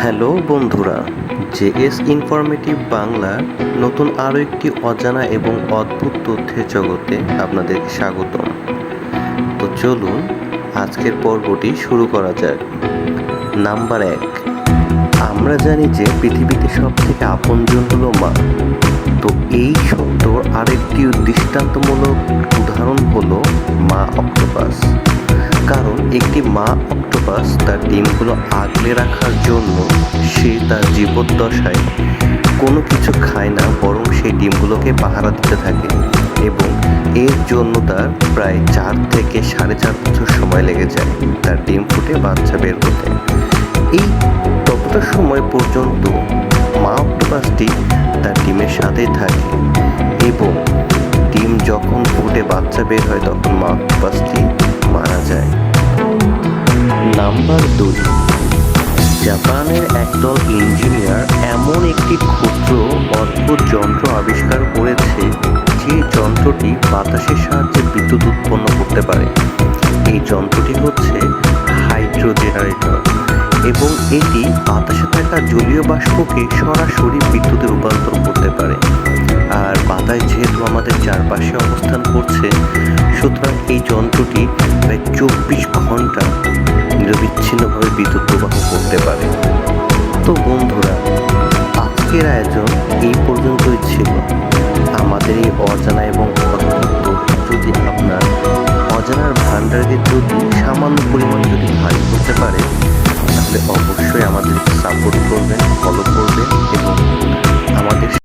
Hello বন্ধুরা, JS informative Bangla নতুন আরও একটি অজানা এবং অদ্ভুত তথ্যের জগতে আপনাদের স্বাগতম। তো চলুন, আজকের পর্বটি শুরু করা যাক। নাম্বার এক, আমরা জানি যে পৃথিবীতে সব থেকে আপনজন হলো মা। তো এই সত্যর আরেকটি দৃষ্টান্তমূলক উদাহরণ হলো মা অক্টোপাস। কারণ একটি মা অক্টোপাস তার ডিমগুলো আগলে রাখার জন্য সে তার জীবদ্দশায় কোনো কিছু খায় না, বরং সেই ডিমগুলোকে পাহারা দিতে থাকে এবং এর জন্য তার প্রায় চার থেকে সাড়ে চার বছর সময় লেগে যায় তার ডিম ফুটে বাচ্চা বের হতে। এই ততটা সময় পর্যন্ত মা অক্টোপাসটি তার ডিমের সাথেই থাকে এবং ডিম যখন ফুটে বাচ্চা বের হয়, তখন মা অক্টোপাসটি যায়। নাম্বার দুই, জাপানের একদল ইঞ্জিনিয়ার এমন একটি ক্ষুদ্র, অদ্ভুত যন্ত্র আবিষ্কার করেছে যে যন্ত্রটি বাতাসের সাহায্যে বিদ্যুৎ উৎপন্ন করতে পারে। এই যন্ত্রটি হচ্ছে হাইড্রো জেনারেটর এবং এটি বাতাসে থাকা জলীয় বাষ্পকে সরাসরি বিদ্যুতে রূপান্তর চারপাশে অবস্থান করছে। সুতরাং এই যন্ত্রটি প্রায় চব্বিশ ঘণ্টা নিরবিচ্ছিন্নভাবে বিদ্যুৎ প্রবাহ করতে পারে। তো বন্ধুরা, আজকের আয়োজন এই পর্যন্তই ছিল। আমাদের এই অজানা এবং যদি আপনার অজানার ভাণ্ডারকে যদি সামান্য পরিমাণ যদি ভারী করতে পারে তাহলে অবশ্যই আমাদেরকে সাপোর্ট করবেন।